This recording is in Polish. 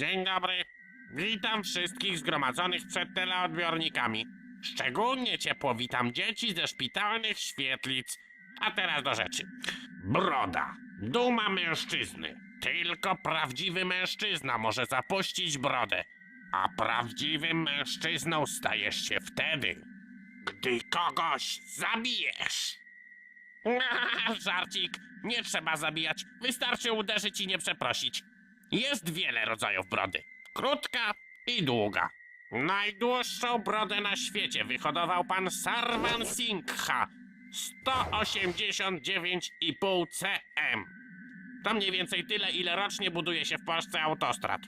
Dzień dobry. Witam wszystkich zgromadzonych przed teleodbiornikami. Szczególnie ciepło witam dzieci ze szpitalnych świetlic. A teraz do rzeczy. Broda. Duma mężczyzny. Tylko prawdziwy mężczyzna może zapuścić brodę. A prawdziwym mężczyzną stajesz się wtedy, gdy kogoś zabijesz. Żarcik. Nie trzeba zabijać. Wystarczy uderzyć i nie przeprosić. Jest wiele rodzajów brody. Krótka i długa. Najdłuższą brodę na świecie wyhodował pan Sarvan Singha. 189,5 cm. To mniej więcej tyle, ile rocznie buduje się w Polsce autostrad.